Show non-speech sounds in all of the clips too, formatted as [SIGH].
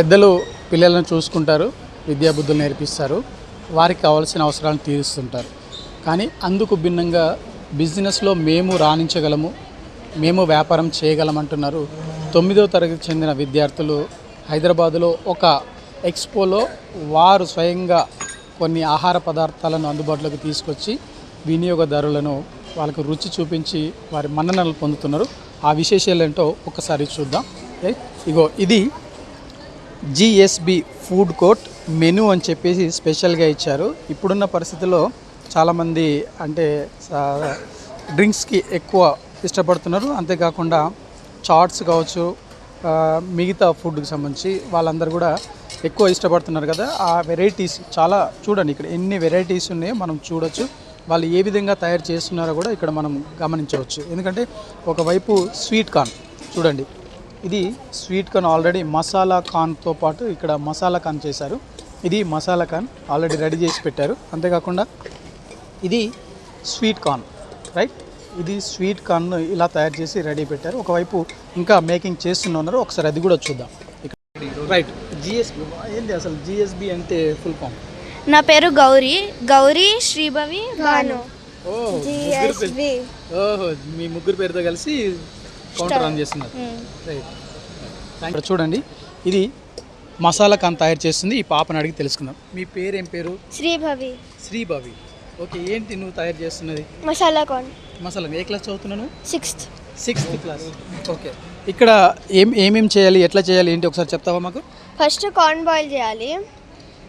పెద్దలు పిల్లలను చూసుకుంటారు విద్యాబుద్ధులు నేర్పిస్తారు వారికి కావాల్సిన అవసరాలను తీరుస్తుంటారు. కానీ అందుకు భిన్నంగా బిజినెస్లో మేము రాణించగలము మేము వ్యాపారం చేయగలమంటున్నారు. తొమ్మిదో తరగతి చెందిన విద్యార్థులు హైదరాబాదులో ఒక ఎక్స్పోలో వారు స్వయంగా కొన్ని ఆహార పదార్థాలను అందుబాటులోకి తీసుకొచ్చి వినియోగదారులను వాళ్ళకు రుచి చూపించి వారి మన్ననలు పొందుతున్నారు. ఆ విశేషాలు ఏంటో ఒకసారి చూద్దాం. ఇగో ఇది జిఎస్బి ఫుడ్ కోర్ట్ మెనూ అని చెప్పేసి స్పెషల్గా ఇచ్చారు. ఇప్పుడున్న పరిస్థితుల్లో చాలామంది అంటే డ్రింక్స్కి ఎక్కువ ఇష్టపడుతున్నారు. అంతేకాకుండా చాట్స్ కావచ్చు మిగతా ఫుడ్కి సంబంధించి వాళ్ళందరూ కూడా ఎక్కువ ఇష్టపడుతున్నారు కదా. ఆ వెరైటీస్ చాలా చూడండి ఇక్కడ ఎన్ని వెరైటీస్ ఉన్నాయో మనం చూడొచ్చు. వాళ్ళు ఏ విధంగా తయారు చేస్తున్నారో కూడా ఇక్కడ మనం గమనించవచ్చు. ఎందుకంటే ఒకవైపు స్వీట్ కార్న్ చూడండి. ఇది స్వీట్ కార్న్ ఆల్రెడీ మసాలా కార్న్తో పాటు ఇక్కడ మసాలా కార్న్ చేశారు. ఇది మసాలా కార్న్ ఆల్రెడీ రెడీ చేసి పెట్టారు. అంతేకాకుండా ఇది స్వీట్ కార్న్ రైట్? ఇది స్వీట్ కార్న్ ఇలా తయారు చేసి రెడీ పెట్టారు. ఒకవైపు ఇంకా మేకింగ్ చేస్తున్నారు ఒకసారి అది కూడా చూద్దాం. ఇక్కడ రైట్ జిఎస్బి. ఏంటి అసలు జిఎస్బి అంటే ఫుల్ ఫామ్? నా పేరు గౌరీ. గౌరీ శ్రీభవి భాను ఓహో మీ ముగ్గురు పేరుతో కలిసి కౌంటర్ రన్ చేస్తున్నారు. రైట్ ఇక్కడ చూడండి ఇది మసాలా కాన్ తయారు చేస్తుంది. ఈ పాపని అడిగి తెలుసుకుందాం. మీ పేరు ఏం పేరు శ్రీభవి శ్రీభావి ఓకే ఏంటి నువ్వు తయారు చేస్తున్నది? మసాలా కార్న్ మసాలా. ఏ క్లాస్ చదువుతున్నాను సిక్స్త్ సిక్స్త్ క్లాస్ ఓకే. ఇక్కడ ఏం ఏమేం చేయాలి ఎట్లా చేయాలి ఏంటి ఒకసారి చెప్తావా మాకు? ఫస్ట్ కార్న్ బాయిల్ చేయాలి.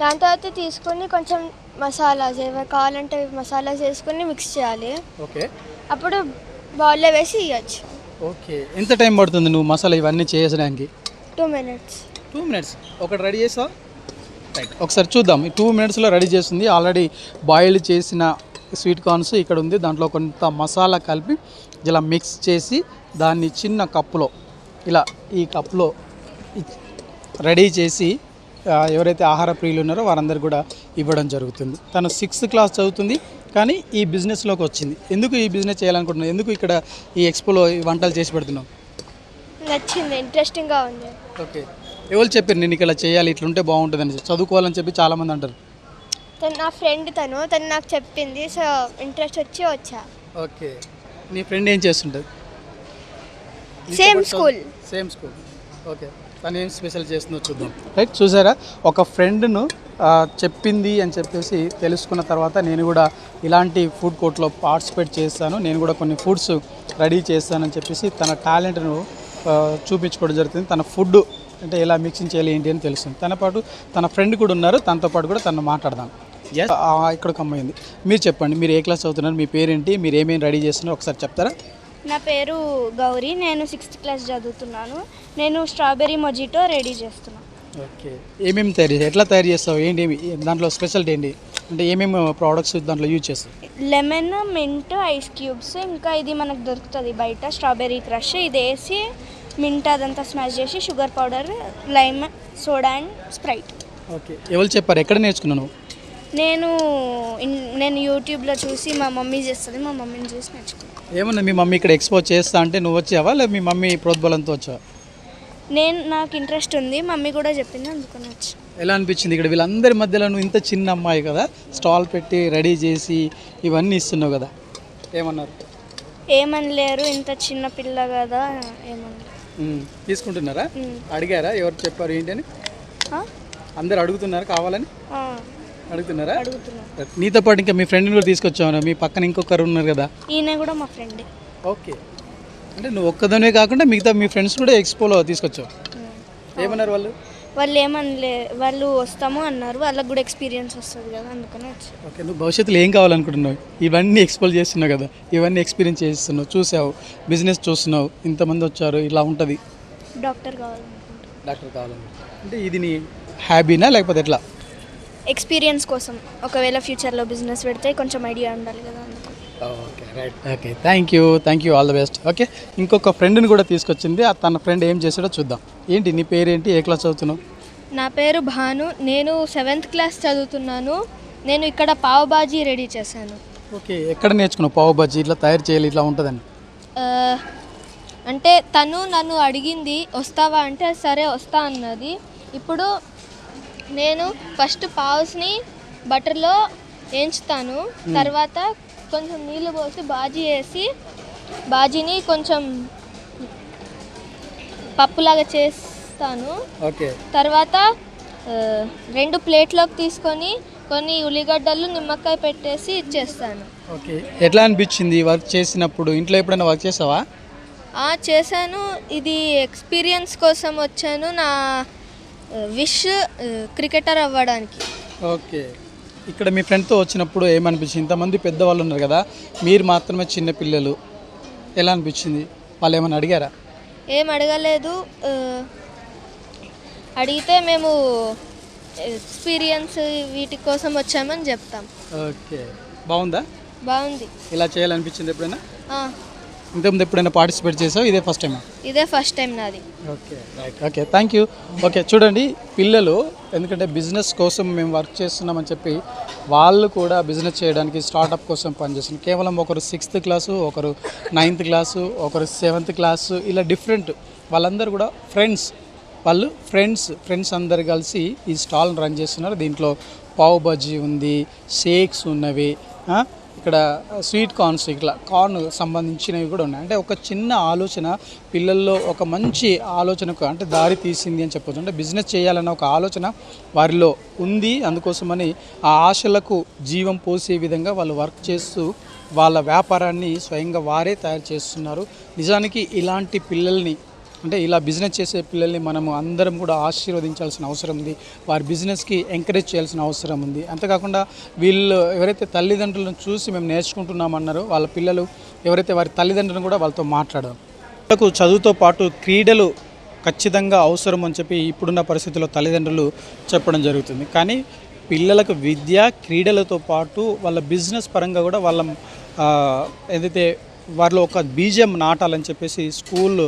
దాని తర్వాత తీసుకొని కొంచెం మసాలాస్ ఏమైనా కావాలంటే మసాలాస్ వేసుకొని మిక్స్ చేయాలి. ఓకే. అప్పుడు బౌల్లో వేసి ఇవ్వచ్చు ఓకే. ఎంత టైం పడుతుంది నువ్వు మసాలా ఇవన్నీ చేయడానికి టూ మినిట్స్ టూ మినిట్స్ ఒకటి రెడీ చేసావు? రైట్ ఒకసారి చూద్దాం. ఈ టూ మినిట్స్లో రెడీ చేస్తుంది. ఆల్రెడీ బాయిల్ చేసిన స్వీట్ కార్న్స్ ఇక్కడ ఉంది. దాంట్లో కొంత మసాలా కలిపి ఇలా మిక్స్ చేసి దాన్ని చిన్న కప్పులో ఇలా ఈ కప్పులో ఇ- రెడీ చేసి ఎవరైతే ఆహార ప్రియులు ఉన్నారో వారందరూ కూడా ఇవ్వడం జరుగుతుంది. తను సిక్స్త్ క్లాస్ చదువుతుంది. కానీ ఈ బిజినెస్లోకి వచ్చింది. ఎందుకు ఈ బిజినెస్ చేయాలనుకుంటున్నావు? ఎందుకు ఇక్కడ ఈ ఎక్స్పోలో ఈ వంటలు చేసి పెడుతున్నావు? నచ్చింది ఇంట్రెస్టింగ్గా ఉంది. ఓకే. ఎవరు చెప్పారు నేను ఇక్కడ చేయాలి ఇట్లా ఉంటే బాగుంటుందని చదువుకోవాలని చెప్పి చాలామంది అంటారు. తను నా ఫ్రెండ్ తను తను నాకు చెప్పింది సో ఇంట్రెస్ట్ వచ్చి వచ్చా. ఓకే. నీ ఫ్రెండ్ ఏం చేస్తుంటుంది same school same school okay. తను ఏం స్పెషల్ చేస్తుందో చూద్దాం. రైట్ చూసారా? ఒక ఫ్రెండ్ను చెప్పింది అని చెప్పేసి తెలుసుకున్న తర్వాత నేను కూడా ఇలాంటి ఫుడ్ కోర్ట్లో పార్టిసిపేట్ చేస్తాను నేను కూడా కొన్ని ఫుడ్స్ రెడీ చేస్తానని చెప్పేసి తన టాలెంట్ను చూపించుకోవడం జరుగుతుంది. తన ఫుడ్ అంటే ఎలా మిక్సింగ్ చేయాలి ఏంటి అని తెలుస్తుంది. తన పాటు తన ఫ్రెండ్ కూడా ఉన్నారు. తనతో పాటు కూడా తను మాట్లాడదాం. ఎస్ ఇక్కడ అమ్మాయింది మీరు చెప్పండి మీరు ఏ క్లాస్ చదువుతున్నారు మీ పేరేంటి మీరు ఏమేమి రెడీ చేస్తున్నారు ఒకసారి చెప్తారా? నా పేరు గౌరీ నేను సిక్స్త్ క్లాస్ చదువుతున్నాను. నేను స్ట్రాబెర్రీ మొజిటో రెడీ చేస్తున్నాను ఓకే. ఏమేమి తయారు ఎట్లా తయారు చేస్తావు? ఏంటి దాంట్లో స్పెషాలిటీ ఏంటి? అంటే ఏమేమి ప్రోడక్ట్స్ దాంట్లో యూజ్ చేస్తావు లెమన్ మింట్ ఐస్ క్యూబ్స్ ఇంకా ఇది మనకు దొరుకుతుంది బయట స్ట్రాబెర్రీ క్రష్. ఇది వేసి మింట్ అదంతా స్మాష్ చేసి sugar powder lime soda and Sprite. Okay. ఎవరు చెప్పారు? ఎక్కడ నేర్చుకున్నావు నువ్వు? నేను ఇన్- నేను యూట్యూబ్లో చూసి మా మమ్మీ చేస్తుంది మా మమ్మీని చూసి నేర్చుకున్నాను ఏమన్నా మీ మమ్మీ ఇక్కడ ఎక్స్పోజ్ చేస్తా అంటే నువ్వు వచ్చావా? లేదా మీ మమ్మీ ప్రోద్బలంతో వచ్చావా? నేను నాకు ఇంట్రెస్ట్ ఉంది. మమ్మీ కూడా చెప్పింది అందుకని వచ్చి. ఎలా అనిపించింది ఇక్కడ? వీళ్ళందరి మధ్యలో నువ్వు ఇంత చిన్న అమ్మాయి కదా స్టాల్ పెట్టి రెడీ చేసి ఇవన్నీ ఇస్తున్నావు కదా. ఏమన్నారు? ఏమనలేరు ఇంత చిన్న పిల్ల కదా ఏమనలేరు. ఉమ్, తీసుకుంటున్నారా. అడిగారా? ఎవరు చెప్పారు ఏంటి అని? ఆ? అందరు అడుగుతున్నారు కావాలని? ఆ, అడుగుతున్నారా? అడుగుతున్నా నీతో పాటు ఇంకా మీ ఫ్రెండ్ని కూడా తీసుకొచ్చావు మీ పక్కన ఇంకొకరు ఉన్నారు కదా. ఈయన కూడా మా ఫ్రెండే ఓకే. అంటే నువ్వు ఒక్కదానివే కాకుండా మిగతా మీ ఫ్రెండ్స్ కూడా ఎక్స్పోలో తీసుకొచ్చావు. ఏమన్నారు వాళ్ళు? వాళ్ళు ఏమనలే వాళ్ళు వస్తాము అన్నారు. వాళ్ళకి కూడా ఎక్స్పీరియన్స్ వస్తుంది కదా అందుకని వచ్చి. ఓకే నువ్వు భవిష్యత్తులో ఏం కావాలనుకుంటున్నావు? ఇవన్నీ ఎక్స్పోజ్ చేస్తున్నావు కదా. ఇవన్నీ ఎక్స్పీరియన్స్ చేస్తున్నావు. చూసావు. బిజినెస్ చూస్తున్నావు. ఇంతమంది వచ్చారు. ఇలా ఉంటుంది. డాక్టర్ కావాలనుకుంటున్నాను డాక్టర్ కావాలని అంటే ఇది నీ హ్యాబీనా లేకపోతే ఎట్లా? ఎక్స్పీరియన్స్ కోసం. ఒకవేళ ఫ్యూచర్లో బిజినెస్ పెడితే కొంచెం ఐడియా ఉండాలి కదా అందుకు. Okay right okay thank you thank you all the best okay ఇంకొక ఫ్రెండ్ని కూడా తీసుకొచ్చింది. ఆ తన ఫ్రెండ్ ఏం చేసాడో చూద్దాం. ఏంటి నీ పేరేంటి ఏ క్లాస్ చదువుతున్నావు? నా పేరు భాను. నేను సెవెంత్ క్లాస్ చదువుతున్నాను. నేను ఇక్కడ పావ్ బాజీ రెడీ చేశాను. ఓకే ఎక్కడ నేర్చుకున్నావు పావు బజ్జీ ఇట్లా తయారు చేయాలి ఇట్లా ఉంటుందని. అంటే తను నన్ను అడిగింది వస్తావా? అంటే సరే వస్తా అన్నది. ఇప్పుడు నేను ఫస్ట్ పావుస్ని బటర్లో వేయించుతాను. తర్వాత కొంచెం నీళ్ళు పోసి బాజీ వేసి బాజీని కొంచెం పప్పులాగా చేస్తాను. ఓకే. తర్వాత రెండు ప్లేట్లోకి తీసుకొని కొన్ని ఉల్లిగడ్డలు నిమ్మకాయ పెట్టేసి ఇచ్చేస్తాను. ఓకే. ఎట్లా అనిపించింది వర్క్ చేసినప్పుడు? ఇంట్లో ఎప్పుడైనా వర్క్ చేసావా? చేశాను. ఇది ఎక్స్పీరియన్స్ కోసం వచ్చాను. నా విష్ క్రికెటర్ అవ్వడానికి. ఓకే. ఇక్కడ మీ ఫ్రెండ్తో వచ్చినప్పుడు ఏమనిపించింది? ఇంతమంది పెద్దవాళ్ళు ఉన్నారు కదా మీరు మాత్రమే చిన్న పిల్లలు. ఎలా అనిపించింది? వాళ్ళు ఏమైనా అడిగారా? ఏం అడగలేదు. అడిగితే మేము ఎక్స్పీరియన్స్ వీటి కోసం వచ్చామని చెప్తాం. ఓకే. బాగుందా? బాగుంది. ఇలా చేయాలనిపించింది ఎప్పుడైనా? ఇంతకుముందు ఎప్పుడైనా పార్టిసిపేట్ చేసావు? ఇదే ఫస్ట్ టైమా ఇదే ఫస్ట్ టైం నాది. Okay right okay thank you okay చూడండి పిల్లలు ఎందుకంటే బిజినెస్ కోసం మేము వర్క్ చేస్తున్నామని చెప్పి వాళ్ళు కూడా బిజినెస్ చేయడానికి స్టార్టప్ కోసం పనిచేస్తున్నారు. కేవలం ఒకరు సిక్స్త్ క్లాసు ఒకరు నైన్త్ క్లాసు ఒకరు సెవెంత్ క్లాసు ఇలా డిఫరెంట్ వాళ్ళందరూ కూడా ఫ్రెండ్స్ వాళ్ళు ఫ్రెండ్స్ ఫ్రెండ్స్ అందరు కలిసి ఈ స్టాల్ రన్ చేస్తున్నారు. దీంట్లో పావు బజ్జీ ఉంది షేక్స్ ఉన్నవి ఇక్కడ స్వీట్ కార్న్స్ ఇట్లా కార్న్ సంబంధించినవి కూడా ఉన్నాయి. అంటే ఒక చిన్న ఆలోచన పిల్లల్లో ఒక మంచి ఆలోచనకు అంటే దారి తీసింది అని చెప్పొచ్చు. అంటే బిజినెస్ చేయాలన్న ఒక ఆలోచన వారిలో ఉంది. అందుకోసమని ఆ ఆశలకు జీవం పోసే విధంగా వాళ్ళు వర్క్ చేస్తూ వాళ్ళ వ్యాపారాన్ని స్వయంగా వారే తయారు చేస్తున్నారు. నిజానికి ఇలాంటి పిల్లల్ని అంటే ఇలా బిజినెస్ చేసే పిల్లల్ని మనము అందరం కూడా ఆశీర్వదించాల్సిన అవసరం ఉంది. వారి బిజినెస్కి ఎంకరేజ్ చేయాల్సిన అవసరం ఉంది. అంతేకాకుండా వీళ్ళు ఎవరైతే తల్లిదండ్రులను చూసి మేము నేర్చుకుంటున్నామన్నారో వాళ్ళ పిల్లలు ఎవరైతే వారి తల్లిదండ్రులను కూడా వాళ్ళతో మాట్లాడడం పిల్లలకు చదువుతో పాటు క్రీడలు ఖచ్చితంగా అవసరం అని చెప్పి ఇప్పుడున్న పరిస్థితుల్లో తల్లిదండ్రులు చెప్పడం జరుగుతుంది. కానీ పిల్లలకు విద్య క్రీడలతో పాటు వాళ్ళ బిజినెస్ పరంగా కూడా వాళ్ళ ఏదైతే వారిలో ఒక బీజం నాటాలని చెప్పేసి స్కూల్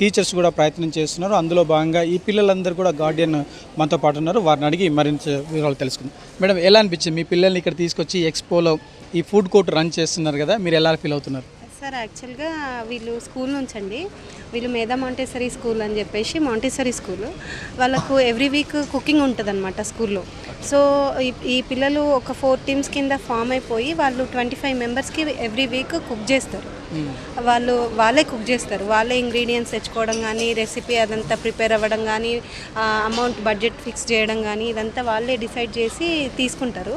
టీచర్స్ కూడా ప్రయత్నం చేస్తున్నారు. అందులో భాగంగా ఈ పిల్లలందరూ కూడా గార్డియన్ మనతో పాటు ఉన్నారు. వారిని అడిగి మరింత వివరాలు తెలుసుకుందాం. మేడం ఎలా అనిపించింది? మీ పిల్లల్ని ఇక్కడ తీసుకొచ్చి ఎక్స్పోలో ఈ ఫుడ్ కోర్ట్ రన్ చేస్తున్నారు కదా మీరు ఎలా ఫీల్ అవుతున్నారు? సార్ యాక్చువల్గా వీళ్ళు స్కూల్ నుంచి అండి వీళ్ళు మేధా మాంటేసరీ స్కూల్ అని చెప్పేసి మాంటేసరీ స్కూల్. వాళ్ళకు ఎవ్రీ వీక్ కుకింగ్ ఉంటుంది అనమాట స్కూల్లో. సో ఈ- ఈ పిల్లలు ఒక ఫోర్ టీమ్స్ కింద ఫామ్ అయిపోయి వాళ్ళు ట్వంటీ ఫైవ్ మెంబర్స్కి ఎవ్రీ వీక్ కుక్ చేస్తారు. వాళ్ళు వాళ్ళే కుక్ చేస్తారు. వాళ్ళే ఇంగ్రీడియంట్స్ తెచ్చుకోవడం కానీ రెసిపీ అదంతా ప్రిపేర్ అవ్వడం కానీ అమౌంట్ బడ్జెట్ ఫిక్స్ చేయడం కానీ ఇదంతా వాళ్ళే డిసైడ్ చేసి తీసుకుంటారు.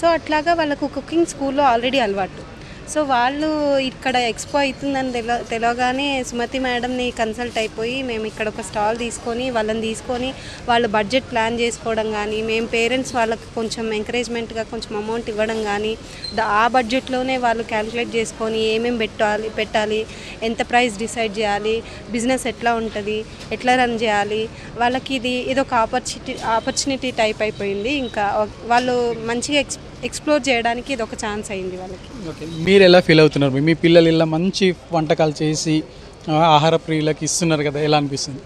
సో అట్లాగా వాళ్ళకు కుకింగ్ స్కూల్లో ఆల్రెడీ అలవాటు. సో వాళ్ళు ఇక్కడ ఎక్స్పో అవుతుందని తెల తెలవగానే సుమతి మేడంని కన్సల్ట్ అయిపోయి మేము ఇక్కడ ఒక స్టాల్ తీసుకొని వాళ్ళని తీసుకొని వాళ్ళు బడ్జెట్ ప్లాన్ చేసుకోవడం కానీ మేము పేరెంట్స్ వాళ్ళకి కొంచెం ఎంకరేజ్మెంట్గా కొంచెం అమౌంట్ ఇవ్వడం కానీ ఆ బడ్జెట్లోనే వాళ్ళు క్యాలిక్యులేట్ చేసుకొని ఏమేమి పెట్టాలి పెట్టాలి ఎంత ప్రైస్ డిసైడ్ చేయాలి బిజినెస్ ఎట్లా ఉంటుంది ఎట్లా రన్ చేయాలి వాళ్ళకి ఇది ఇది ఒక ఆపర్చునిటీ ఆపర్చునిటీ టైప్ అయిపోయింది. ఇంకా వాళ్ళు మంచిగా ఎక్స్ ఎక్స్ప్లోర్ చేయడానికి ఇది ఒక ఛాన్స్ అయింది వాళ్ళకి. ఓకే మీరు ఎలా ఫీల్ అవుతున్నారు? మీ పిల్లలు ఇలా మంచి వంటకాలు చేసి ఆహార ప్రియులకు ఇస్తున్నారు కదా ఎలా అనిపిస్తుంది?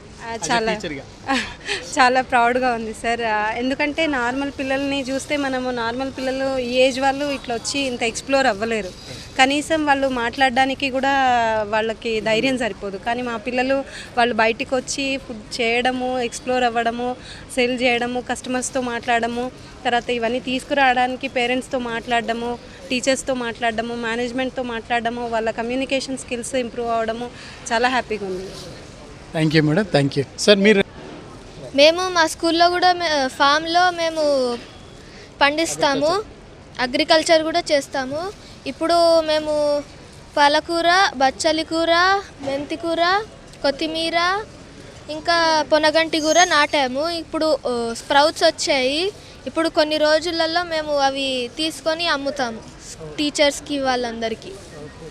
చాలా. [LAUGHS] చాలా ప్రౌడ్గా ఉంది సార్ ఎందుకంటే నార్మల్ పిల్లల్ని చూస్తే మనము నార్మల్ పిల్లలు ఈ ఏజ్ వాళ్ళు ఇట్లా వచ్చి ఇంత ఎక్స్ప్లోర్ అవ్వలేరు. కనీసం వాళ్ళు మాట్లాడడానికి కూడా వాళ్ళకి ధైర్యం సరిపోదు. కానీ మా పిల్లలు వాళ్ళు బయటికి వచ్చి ఫుడ్ చేయడము ఎక్స్ప్లోర్ అవ్వడము సెల్ చేయడము కస్టమర్స్తో మాట్లాడము తర్వాత ఇవన్నీ తీసుకురావడానికి పేరెంట్స్తో మాట్లాడడము టీచర్స్తో మాట్లాడడము మేనేజ్మెంట్తో మాట్లాడడము వాళ్ళ కమ్యూనికేషన్ స్కిల్స్ ఇంప్రూవ్ అవ్వడము చాలా హ్యాపీగా ఉంది. Thank you madam thank you sir మీరు మేము మా స్కూల్లో కూడా ఫామ్లో మేము పండిస్తాము. అగ్రికల్చర్ కూడా చేస్తాము. ఇప్పుడు మేము పాలకూర బచ్చలి కూర మెంతి కూర కొత్తిమీర ఇంకా పొనగంటి కూర నాటాము. ఇప్పుడు స్ప్రౌట్స్ వచ్చాయి. ఇప్పుడు కొన్ని రోజులలో మేము అవి తీసుకొని అమ్ముతాము టీచర్స్కి వాళ్ళందరికీ.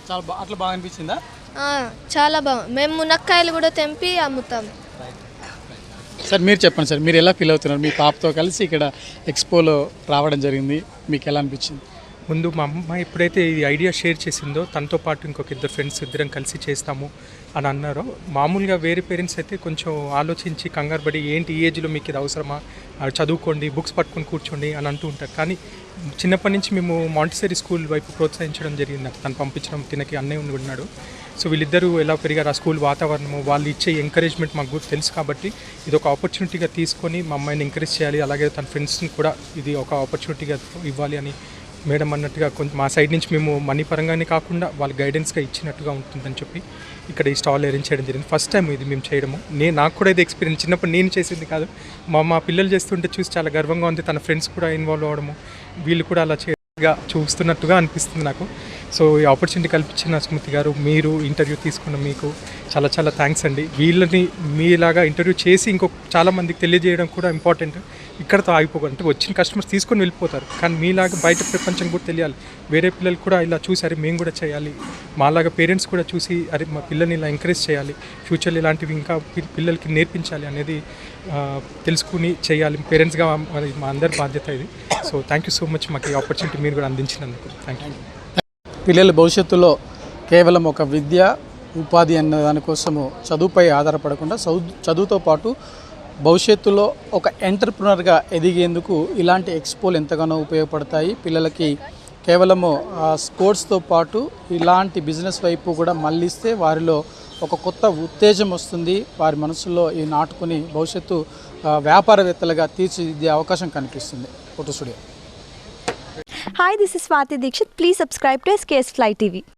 చాలా బాగా అనిపించిందా? చాలా బాగుంది మేము మునక్కాయలు కూడా తెంపి అమ్ముతాము. సార్ మీరు చెప్పండి సార్ మీరు ఎలా ఫీల్ అవుతున్నారు? మీ పాపతో కలిసి ఇక్కడ ఎక్స్పోలో రావడం జరిగింది. మీకు ఎలా అనిపించింది? ముందు మా అమ్మ ఎప్పుడైతే ఈ ఐడియా షేర్ చేసిందో తనతో పాటు ఇంకొక ఇద్దరు ఫ్రెండ్స్ ఇద్దరం కలిసి చేస్తాము అని అన్నారో మామూలుగా వేరే పేరెంట్స్ అయితే కొంచెం ఆలోచించి కంగారు పడి ఏంటి ఈ ఏజ్లో మీకు ఇది అవసరమా? చదువుకోండి బుక్స్ పట్టుకొని కూర్చోండి అని అంటూ ఉంటారు. కానీ చిన్నప్పటి నుంచి మేము మాంటిసరీ స్కూల్ వైపు ప్రోత్సహించడం జరిగింది. నాకు తను పంపించడం తినకి అన్నయ్య ఉండి ఉన్నాడు. సో వీళ్ళిద్దరూ ఎలా పెరిగారు ఆ స్కూల్ వాతావరణము వాళ్ళు ఇచ్చే ఎంకరేజ్మెంట్ మాకు తెలుసు కాబట్టి ఇది ఒక ఆపర్చునిటీగా తీసుకొని మా అమ్మాయిని ఎంకరేజ్ చేయాలి. అలాగే తన ఫ్రెండ్స్ని కూడా ఇది ఒక ఆపర్చునిటీగా ఇవ్వాలి అని మేడం అన్నట్టుగా కొంచెం మా సైడ్ నుంచి మేము మనీ పరంగానే కాకుండా వాళ్ళ గైడెన్స్గా ఇచ్చినట్టుగా ఉంటుందని చెప్పి ఇక్కడ ఈ స్టాల్ అరేంజ్ చేయడం జరిగింది. ఫస్ట్ టైం ఇది మేము చేయడము. నేను నాకు కూడా ఇది ఎక్స్పీరియన్స్ చిన్నప్పుడు నేను చేసింది కాదు. మా మా పిల్లలు చేస్తుంటే చూసి చాలా గర్వంగా ఉంది. తన ఫ్రెండ్స్ కూడా ఇన్వాల్వ్ అవ్వడము. వీళ్ళు కూడా అలా చేయగా చూస్తున్నట్టుగా అనిపిస్తుంది నాకు. సో ఈ ఆపర్చునిటీ కల్పించిన స్మృతి గారు మీరు ఇంటర్వ్యూ తీసుకున్న మీకు చాలా చాలా థ్యాంక్స్ అండి. వీళ్ళని మీలాగా ఇంటర్వ్యూ చేసి ఇంకొక చాలా మందికి తెలియజేయడం కూడా ఇంపార్టెంట్ ఇక్కడతో ఆగిపోకూడదు వచ్చిన కస్టమర్స్ తీసుకొని వెళ్ళిపోతారు. కానీ మీలాగా బయట ప్రపంచం కూడా తెలియాలి. వేరే పిల్లలు కూడా ఇలా చూసి అరే మేము కూడా చేయాలి. మాలాగా పేరెంట్స్ కూడా చూసి అరే మా పిల్లల్ని ఇలా ఎంకరేజ్ చేయాలి. ఫ్యూచర్లో ఇలాంటివి ఇంకా పిల్లలకి నేర్పించాలి అనేది తెలుసుకుని చేయాలి. పేరెంట్స్గా మరి మా అందరి బాధ్యత ఇది. So thank you so much మాకు ఈ ఆపర్చునిటీ మీరు కూడా అందించినందుకు. థ్యాంక్ యూ పిల్లల భవిష్యత్తులో కేవలం ఒక విద్య ఉపాధి అన్న దానికోసము చదువుపై ఆధారపడకుండా చదువుతో పాటు భవిష్యత్తులో ఒక ఎంటర్ప్రినర్గా ఎదిగేందుకు ఇలాంటి ఎక్స్పోలు ఎంతగానో ఉపయోగపడతాయి. పిల్లలకి కేవలము స్పోర్ట్స్తో పాటు ఇలాంటి బిజినెస్ వైపు కూడా మళ్ళిస్తే వారిలో ఒక కొత్త ఉత్తేజం వస్తుంది. వారి మనసులో ఈ నాటుకుని భవిష్యత్తు వ్యాపారవేత్తలుగా తీర్చిదిద్దే అవకాశం కనిపిస్తుంది. Photo studio. Hi this is Swathi Dikshit please subscribe to SKS fly TV